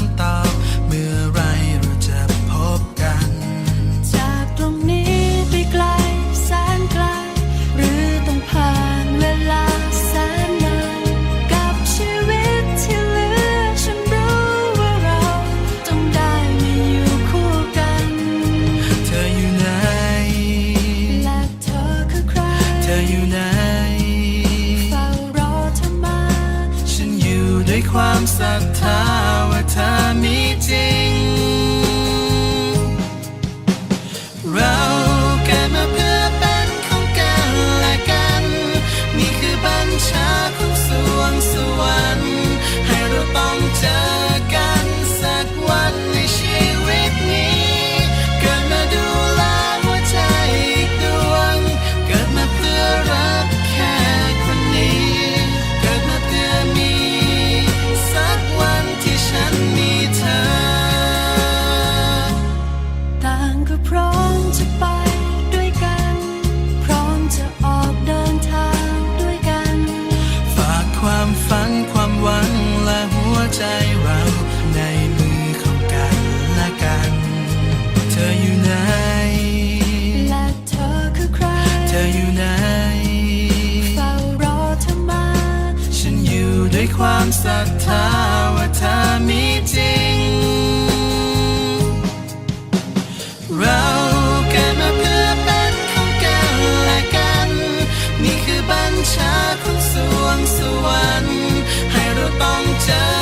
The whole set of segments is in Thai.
ำตอบ เมื่อไรเราจะพบกัน จากตรงนี้ไปไกลแสนไกล หรือต้องผ่านเวลาแสนนานกับชีวิตที่เหลือฉันรู้ว่าเราต้องได้มาอยู่คู่กัน เธออยู่ไหน และเธอคือใคร เธออยู่ไหน เฝ้ารอเธอมา ฉันอยู่ด้วยความศรัทธา เราเกิดมาเพื่อเป็นของกันและกัน นี่คือบัญชาของสวงสวรรค์ให้เราต้องเจอ หวังและหัวใจเราในมือของกันและกัน เธออยู่ไหน และเธอคือใคร เธออยู่ไหนเฝ้ารอเธอมา ฉันอยู่ด้วยความศรัทธาว่าเธอมีจริง เราเกิดมาเพื่อเป็นของกันและกัน นี่คือบัญชา ต้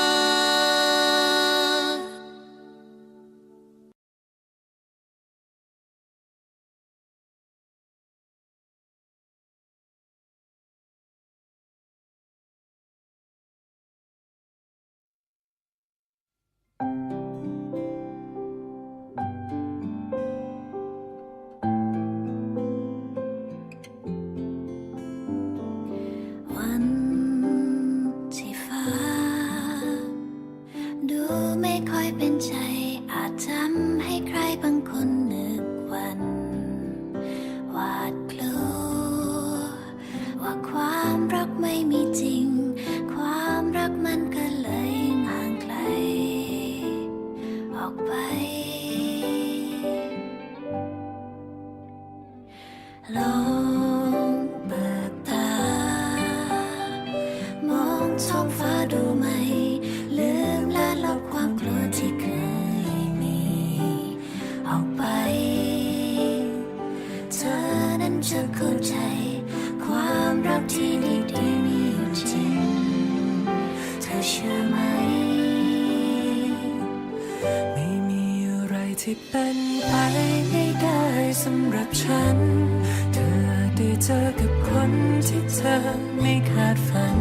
ท้องฟ้าดูไหม ลืมและลบความกลัวที่เคยมี ออกไป เธอนั้นจะเข้าใจ ความรักที่ดีๆมีอยู่จริง เธอเชื่อไหม ไม่มีอะไรที่เป็นไปไม่ได้สำหรับฉัน เธอได้เจอกับคนที่เธอไม่คาดฝัน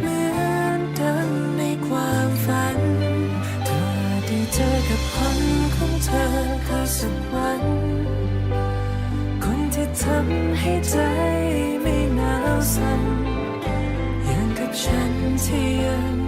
เหมือนดังในความฝัน เธอได้เจอกับคนของเธอเขาสักวัน คนที่ทำให้ใจไม่หนาวสั่นอย่างกับฉันที่ยัง